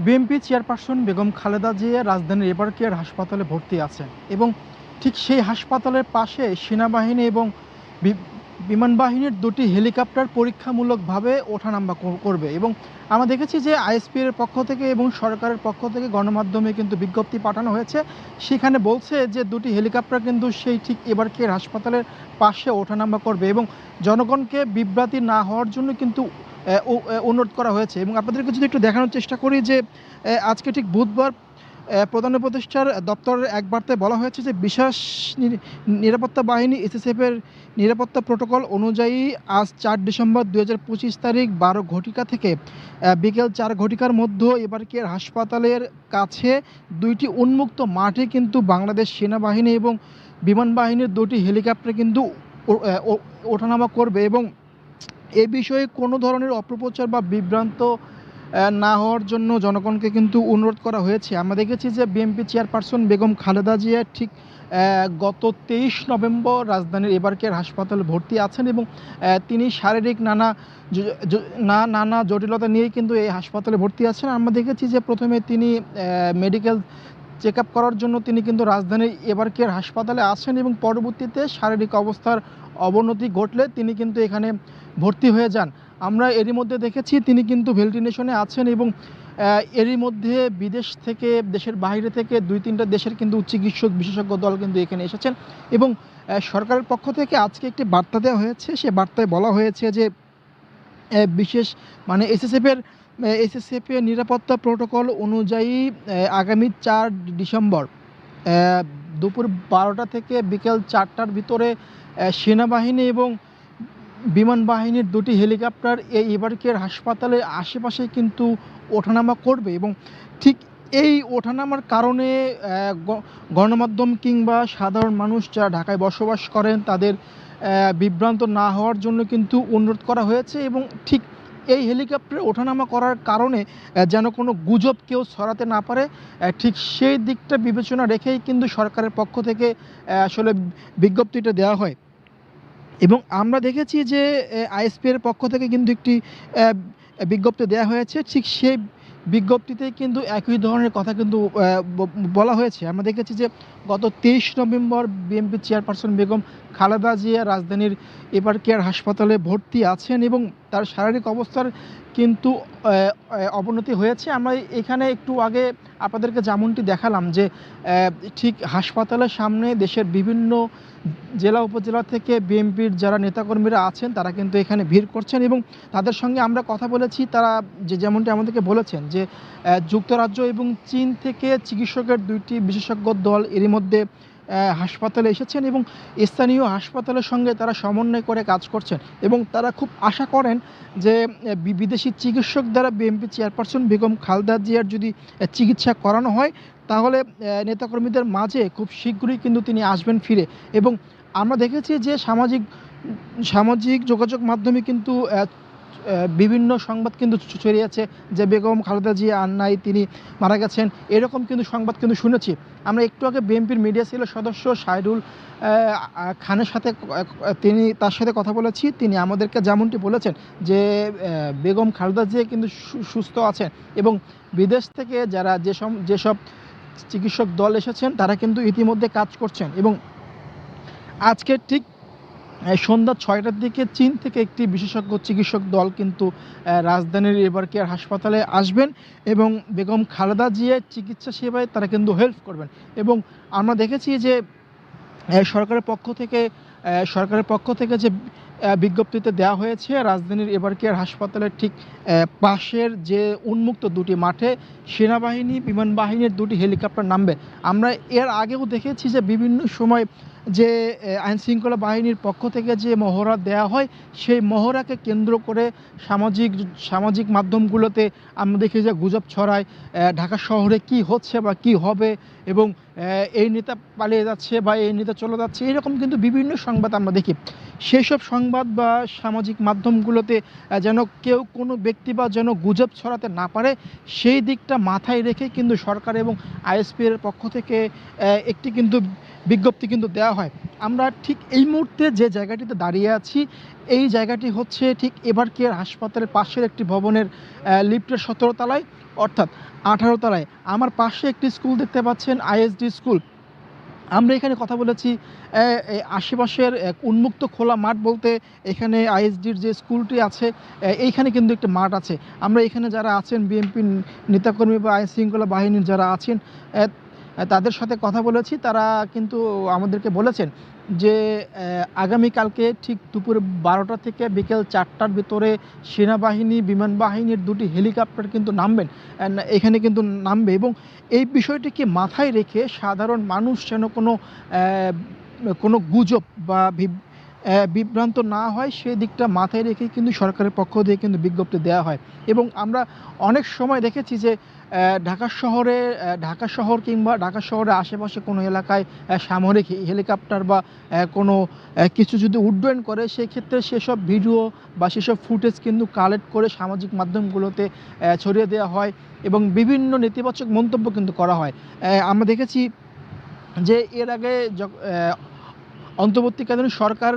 BNP chairperson Begum Khaleda Zia রাজধানীর এবার care হাসপাতালে ভর্তি আছেন এবং ঠিক সেই হাসপাতালের পাশে সেনাবাহিনী এবং বিমান বাহিনীর দুটি হেলিকপ্টার পরীক্ষামূলকভাবে ওঠানামা কর- করবে এবং আমরা দেখেছি যে আইএসপির পক্ষ থেকে এবং সরকারের পক্ষ থেকে গণমাধ্যমে কিন্তু বিজ্ঞপ্তি পাঠানো হয়েছে। সেখানে বলছে যে দুটি হেলিকপ্টার কিন্তু সেই ঠিক এবারকেয়ার হাসপাতালের পাশে ওঠানামা করবে এবং জনগণকে বিভ্রান্তি না হওয়ার জন্য কিন্তু অনুরোধ করা হয়েছে। এবং আপনাদেরকে যদি একটু দেখানোর চেষ্টা করি যে আজকে ঠিক বুধবার প্রধান উপদেষ্টার দপ্তরের এক বার্তায় বলা হয়েছে যে বিশেষ নি- নিরাপত্তা বাহিনী এসএসএফের নিরাপত্তা প্রোটোকল অনুযায়ী আজ চার ডিসেম্বর দু হাজার পঁচিশ তারিখ বারো ঘটিকা থেকে বিকেল চার ঘটিকার মধ্যে এবারকের হাসপাতালের কাছে দুইটি উন্মুক্ত মাঠে কিন্তু বাংলাদেশ সেনাবাহিনী এবং বিমান বাহিনীর দুটি হেলিকপ্টার কিন্তু ওঠানামা করবে এবং এ বিষয়ে কোনো ধরনের অপপ্রচার বা বিভ্রান্ত না হওয়ার জন্য জনগণকে কিন্তু অনুরোধ করা হয়েছে। আমরা দেখেছি যে বিএনপি চেয়ারপারসন বেগম খালেদা জিয়া ঠিক গত তেইশ নভেম্বর রাজধানীর এবারকের হাসপাতালে ভর্তি আছেন এবং তিনি শারীরিক নানা না, নানা জটিলতা নিয়েই কিন্তু এই হাসপাতালে ভর্তি আছেন। আমরা দেখেছি যে প্রথমে তিনি মেডিকেল চেক করার জন্য তিনি কিন্তু রাজধানীর এবারকের হাসপাতালে আসেন এবং পরবর্তীতে শারীরিক অবস্থার অবনতি ঘটলে তিনি কিন্তু এখানে ভর্তি হয়ে যান। আমরা এরই মধ্যে দেখেছি তিনি কিন্তু ভেন্টিলেশনে আছেন এবং এরই মধ্যে বিদেশ থেকে, দেশের বাইরে থেকে দুই তিনটা দেশের কিন্তু চিকিৎসক বিশেষজ্ঞ দল কিন্তু এখানে এসেছেন এবং সরকারের পক্ষ থেকে আজকে একটি বার্তা দেওয়া হয়েছে। সে বার্তায় বলা হয়েছে যে বিশেষ মানে এসএসএফের এসএসএফ এর নিরাপত্তা প্রোটোকল অনুযায়ী আগামী চার ডিসেম্বর দুপুর বারোটা থেকে বিকেল চারটার ভিতরে সেনাবাহিনী এবং বিমান বাহিনীর দুটি হেলিকপ্টার এই এবারকের হাসপাতালের আশেপাশে কিন্তু ওঠানামা করবে এবং ঠিক এই ওঠানামার কারণে গণমাধ্যম কিংবা সাধারণ মানুষ যারা ঢাকায় বসবাস করেন তাদের বিভ্রান্ত না হওয়ার জন্য কিন্তু অনুরোধ করা হয়েছে এবং ঠিক এই হেলিকপ্টারে ওঠানামা করার কারণে যেন কোনো গুজব কেউ ছড়াতে না পারে। ঠিক সেই দিকটা বিবেচনা রেখেই কিন্তু সরকারের পক্ষ থেকে আসলে বিজ্ঞপ্তিটা দেওয়া হয়। এবং আমরা দেখেছি যে আইএসপি এর পক্ষ থেকে কিন্তু একটি বিজ্ঞপ্তি দেওয়া হয়েছে। ঠিক সেই বিজ্ঞপ্তিতে কিন্তু একই ধরনের কথা কিন্তু বলা হয়েছে। আমরা দেখেছি যে গত তেইশ November BNP chairperson Begum Khaleda Zia রাজধানীর এবার কেয়ার হাসপাতালে ভর্তি আছেন এবং তার শারীরিক অবস্থার কিন্তু অবনতি হয়েছে। আমরা এখানে একটু আগে আপনাদেরকে যেমনটি দেখালাম যে ঠিক হাসপাতালের সামনে দেশের বিভিন্ন জেলা উপজেলা থেকে বিএনপির যারা নেতাকর্মীরা আছেন, তারা কিন্তু এখানে ভিড় করছেন এবং তাদের সঙ্গে আমরা কথা বলেছি। তারা যে যেমনটি আমাদেরকে বলেছেন যে যুক্তরাজ্য এবং চীন থেকে চিকিৎসকের দুইটি বিশেষজ্ঞ দল এরই মধ্যে হাসপাতালে এসেছেন এবং স্থানীয় হাসপাতালের সঙ্গে তারা সমন্বয় করে কাজ করছেন এবং তারা খুব আশা করেন যে বিদেশি চিকিৎসক দ্বারা বিএনপি চেয়ারপারসন বেগম খালদা জিয়ার যদি চিকিৎসা করানো হয়, তাহলে নেতাকর্মীদের মাঝে খুব শীঘ্রই কিন্তু তিনি আসবেন ফিরে। এবং আমরা দেখেছি যে সামাজিক সামাজিক যোগাযোগ মাধ্যমে কিন্তু বিভিন্ন সংবাদ কিন্তু ছড়িয়েছে যে বেগম খালেদা জিয়া আর নাই তিনি মারা গেছেন। এরকম কিন্তু সংবাদ কিন্তু শুনেছি। আমরা একটু আগে বিএনপির মিডিয়া সেলের সদস্য আহ, খানের সাথে তিনি তার সাথে কথা বলেছি। তিনি আমাদেরকে যেমনটি বলেছেন যে বেগম খালেদা জিয়া কিন্তু সুস্থ আছেন এবং বিদেশ থেকে যারা যেসব যেসব চিকিৎসক দল এসেছেন তারা কিন্তু ইতিমধ্যে কাজ করছেন এবং আজকে ঠিক সন্ধ্যা ছয়টার দিকে চীন থেকে একটি বিশেষজ্ঞ চিকিৎসক দল কিন্তু রাজধানীর এবার কেয়ার হাসপাতালে আসবেন এবং বেগম খালেদা জিয়ার চিকিৎসা সেবায় তারা কিন্তু হেল্প করবেন। এবং আমরা দেখেছি যে সরকারের পক্ষ থেকে সরকারের পক্ষ থেকে যে বিজ্ঞপ্তিতে দেওয়া হয়েছে, রাজধানীর এবার হাসপাতালের ঠিক পাশের যে উন্মুক্ত দুটি মাঠে সেনাবাহিনী বিমান বাহিনীর দুটি হেলিকপ্টার নামবে। আমরা এর আগেও দেখেছি যে বিভিন্ন সময় যে আইন শৃঙ্খলা বাহিনীর পক্ষ থেকে যে মহড়া দেওয়া হয়, সেই মহড়াকে কেন্দ্র করে সামাজিক সামাজিক মাধ্যমগুলোতে আমরা দেখি যে গুজব ছড়ায় ঢাকা শহরে কি হচ্ছে বা কি হবে এবং এই নেতা পালিয়ে যাচ্ছে বা এই নেতা চলে যাচ্ছে, এরকম কিন্তু বিভিন্ন সংবাদ আমরা দেখি। সেই সব সংবাদ বা সামাজিক মাধ্যমগুলোতে যেন কেউ কোনো ব্যক্তি বা যেন গুজব ছড়াতে না পারে, সেই দিকটা মাথায় রেখে কিন্তু সরকার এবং আইএসপি এর পক্ষ থেকে একটি কিন্তু বিজ্ঞপ্তি কিন্তু দেওয়া হয়। আমরা ঠিক এই মুহূর্তে যে জায়গাটিতে দাঁড়িয়ে আছি, এই জায়গাটি হচ্ছে ঠিক এবার কেয়ার হাসপাতালের পাশের একটি ভবনের লিফটের সতেরো তলায়, অর্থাৎ আঠারো তলায়। আমার পাশে একটি স্কুল দেখতে পাচ্ছেন, আইএসডি স্কুল। আমরা এখানে কথা বলেছি আশেপাশের উন্মুক্ত খোলা মাঠ বলতে এখানে আইএসডির যে স্কুলটি আছে এইখানে কিন্তু একটি মাঠ আছে। আমরা এখানে যারা আছেন বিএনপির নেতাকর্মী বা আইন শৃঙ্খলা বাহিনীর যারা আছেন তাদের সাথে কথা বলেছি। তারা কিন্তু আমাদেরকে বলেছেন যে আগামীকালকে ঠিক দুপুর বারোটা থেকে বিকেল চারটার ভিতরে সেনাবাহিনী বিমান বাহিনীর দুটি হেলিকপ্টার কিন্তু নামবেন। এখানে কিন্তু নামবে এবং এই বিষয়টিকে মাথায় রেখে সাধারণ মানুষ যেন কোনো কোনো গুজব বা বিভ্রান্ত না হয় সেই দিকটা মাথায় রেখে কিন্তু সরকারের পক্ষ থেকে কিন্তু বিজ্ঞপ্তি দেওয়া হয়। এবং আমরা অনেক সময় দেখেছি যে ঢাকা শহরে ঢাকা শহর কিংবা ঢাকা শহরের আশেপাশে কোনো এলাকায় সামরিক হেলিকপ্টার বা কোনো কিছু যদি উড্ডয়ন করে সেই ক্ষেত্রে সেসব ভিডিও বা সেসব ফুটেজ কিন্তু কালেক্ট করে সামাজিক মাধ্যমগুলোতে ছড়িয়ে দেওয়া হয় এবং বিভিন্ন নেতিবাচক মন্তব্য কিন্তু করা হয়। আমরা দেখেছি যে, এর আগে অন্তর্বর্তীকালীন সরকার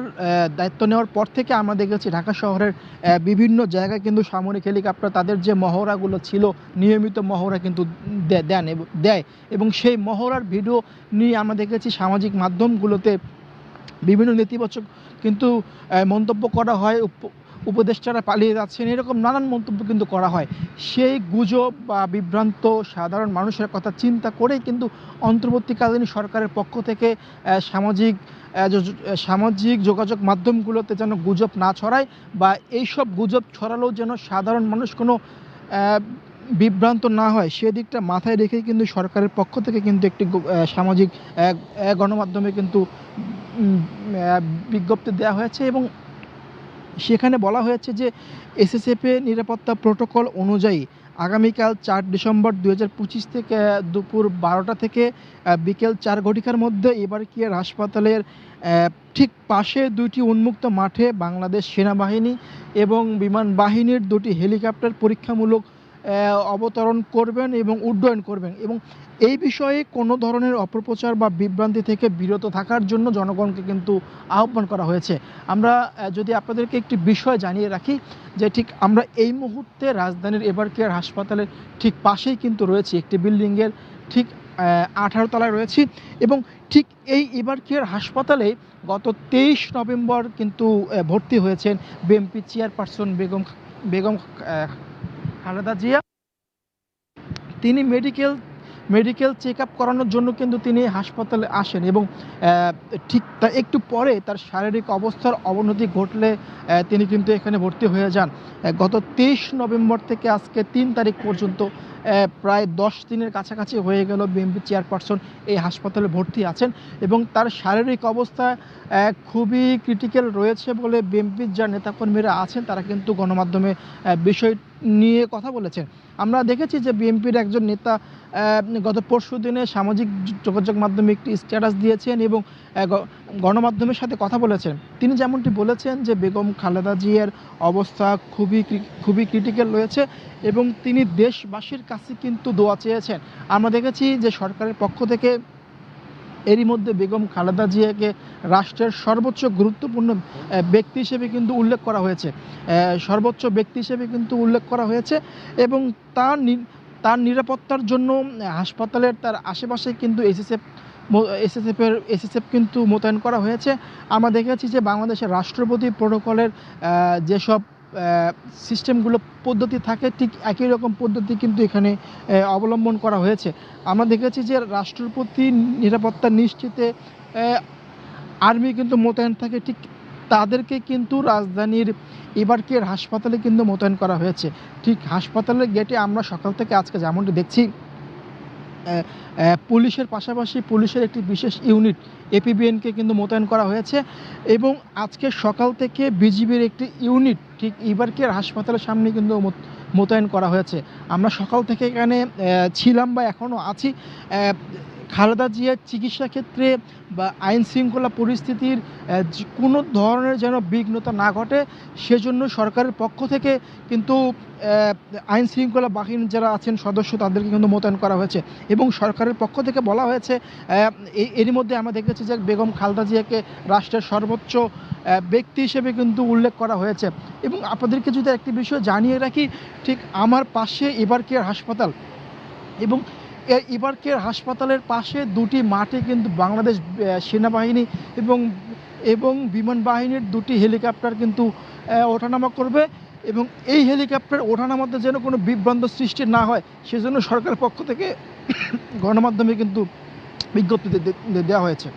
দায়িত্ব নেওয়ার পর থেকে আমরা দেখেছি ঢাকা শহরের বিভিন্ন জায়গায় কিন্তু সামরিক হেলিকপ্টার তাদের যে মহড়াগুলো ছিল, নিয়মিত মহড়া কিন্তু দেন দেয়। এবং সেই মহড়ার ভিডিও নিয়ে আমরা দেখেছি সামাজিক মাধ্যমগুলোতে বিভিন্ন নেতিবাচক কিন্তু মন্তব্য করা হয়। উপদেষ্টারা পালিয়ে যাচ্ছেন, এরকম নানান মন্তব্য কিন্তু করা হয়। সেই গুজব বা বিভ্রান্ত সাধারণ মানুষের কথা চিন্তা করেই কিন্তু অন্তর্বর্তীকালীন সরকারের পক্ষ থেকে সামাজিক সামাজিক যোগাযোগ মাধ্যমগুলোতে যেন গুজব না ছড়ায় বা এইসব গুজব ছড়ালেও যেন সাধারণ মানুষ কোনো বিভ্রান্ত না হয়, সেদিকটা মাথায় রেখেই কিন্তু সরকারের পক্ষ থেকে কিন্তু একটি সামাজিক গণমাধ্যমে কিন্তু বিজ্ঞপ্তি দেওয়া হয়েছে এবং সেখানে বলা হয়েছে যে এসএসএফে নিরাপত্তা প্রোটোকল অনুযায়ী আগামীকাল চার ডিসেম্বর দু হাজার পঁচিশ থেকে দুপুর বারোটা থেকে বিকেল চার ঘটিকার মধ্যে এবার কেয়ার হাসপাতালের ঠিক পাশে দুইটি উন্মুক্ত মাঠে বাংলাদেশ সেনাবাহিনী এবং বিমান বাহিনীর দুটি হেলিকপ্টার পরীক্ষামূলক অবতরণ করবেন এবং উড্ডয়ন করবেন এবং এই বিষয়ে কোনো ধরনের অপপ্রচার বা বিভ্রান্তি থেকে বিরত থাকার জন্য জনগণকে কিন্তু আহ্বান করা হয়েছে। আমরা যদি আপনাদেরকে একটি বিষয় জানিয়ে রাখি, যে ঠিক আমরা এই মুহূর্তে রাজধানীর এবার কেয়ার হাসপাতালের ঠিক পাশেই কিন্তু রয়েছে, একটি বিল্ডিংয়ের ঠিক আঠারো তলায় রয়েছি এবং ঠিক এই এবার কেয়ার হাসপাতালে গত তেইশ নভেম্বর কিন্তু ভর্তি হয়েছেন বিএমপি চেয়ারপারসন বেগম বেগম খালেদা জিয়া। তিনি মেডিকেল মেডিকেল চেক আপ করানোর জন্য কিন্তু তিনি হাসপাতালে আসেন এবং ঠিক তার একটু পরে তার শারীরিক অবস্থার অবনতি ঘটলে তিনি কিন্তু এখানে ভর্তি হয়ে যান। গত তেইশ নভেম্বর থেকে আজকে তিন তারিখ পর্যন্ত প্রায় দশ দিনের কাছাকাছি হয়ে গেল বিএমপি চেয়ারপারসন এই হাসপাতালে ভর্তি আছেন এবং তার শারীরিক অবস্থা খুবই ক্রিটিক্যাল রয়েছে বলে বিএমপির যা নেতাকর্মীরা আছেন তারা কিন্তু গণমাধ্যমে বিষয় নিয়ে কথা বলেছেন। আমরা দেখেছি যে বিএনপির একজন নেতা গত পরশু দিনে সামাজিক যোগাযোগ মাধ্যমে একটি স্ট্যাটাস দিয়েছেন এবং গণমাধ্যমের সাথে কথা বলেছেন। তিনি যেমনটি বলেছেন যে বেগম খালেদা জিয়ার অবস্থা খুবই খুবই ক্রিটিক্যাল রয়েছে এবং তিনি দেশবাসীর কাছে কিন্তু দোয়া চেয়েছেন। আমরা দেখেছি যে সরকারের পক্ষ থেকে এরই মধ্যে বেগম খালেদা জিয়াকে রাষ্ট্রের সর্বোচ্চ গুরুত্বপূর্ণ ব্যক্তি হিসেবে কিন্তু উল্লেখ করা হয়েছে। সর্বোচ্চ ব্যক্তি হিসেবে কিন্তু উল্লেখ করা হয়েছে এবং তার তার নিরাপত্তার জন্য হাসপাতালের তার আশেপাশে কিন্তু এসএসএফ এসএসএফের এসএসএফ কিন্তু মোতায়েন করা হয়েছে। আমরা দেখেছি যে বাংলাদেশের রাষ্ট্রপতি প্রোটোকলের যেসব সিস্টেমগুলো পদ্ধতি থাকে, ঠিক একই রকম পদ্ধতি কিন্তু এখানে অবলম্বন করা হয়েছে। আমরা দেখেছি যে রাষ্ট্রপতি নিরাপত্তা নিশ্চিতে আর্মি কিন্তু মোতায়েন থাকে, ঠিক তাদেরকে কিন্তু রাজধানীর এবারকের হাসপাতালে কিন্তু মোতায়েন করা হয়েছে। ঠিক হাসপাতালের গেটে আমরা সকাল থেকে আজকে যেমনটি দেখছি পুলিশের পাশাপাশি পুলিশের একটি বিশেষ ইউনিট এপিবিএনকে কিন্তু মোতায়েন করা হয়েছে এবং আজকে সকাল থেকে বিজিবির একটি ইউনিট ঠিক ইবারকের হাসপাতালের সামনে কিন্তু মোত- মোতায়েন করা হয়েছে। আমরা সকাল থেকে এখানে ছিলাম বা এখনও আছি। খালেদা জিয়ার চিকিৎসা ক্ষেত্রে বা আইন শৃঙ্খলা পরিস্থিতির কোনো ধরনের যেন বিঘ্নতা না ঘটে, সেজন্য সরকারের পক্ষ থেকে কিন্তু আইন শৃঙ্খলা বাহিনীর যারা আছেন সদস্য, তাদেরকে কিন্তু মোতায়েন করা হয়েছে। এবং সরকারের পক্ষ থেকে বলা হয়েছে এরই মধ্যে আমরা দেখেছি যে বেগম খালেদা জিয়াকে রাষ্ট্রের সর্বোচ্চ ব্যক্তি হিসেবে কিন্তু উল্লেখ করা হয়েছে। এবং আপনাদেরকে যদি একটি বিষয় জানিয়ে রাখি, ঠিক আমার পাশে এবার কেয়ার হাসপাতাল? এবং কেয়ার হাসপাতালের পাশে দুটি মাঠে কিন্তু বাংলাদেশ সেনাবাহিনী এবং এবং বিমান বাহিনীর দুটি হেলিকপ্টার কিন্তু ওঠানামা করবে এবং এই হেলিকপ্টার ওঠানামাতে যেন কোনো বিভ্রান্ত সৃষ্টি না হয়, সেজন্য সরকারের পক্ষ থেকে গণমাধ্যমে কিন্তু বিজ্ঞপ্তি দেওয়া হয়েছে।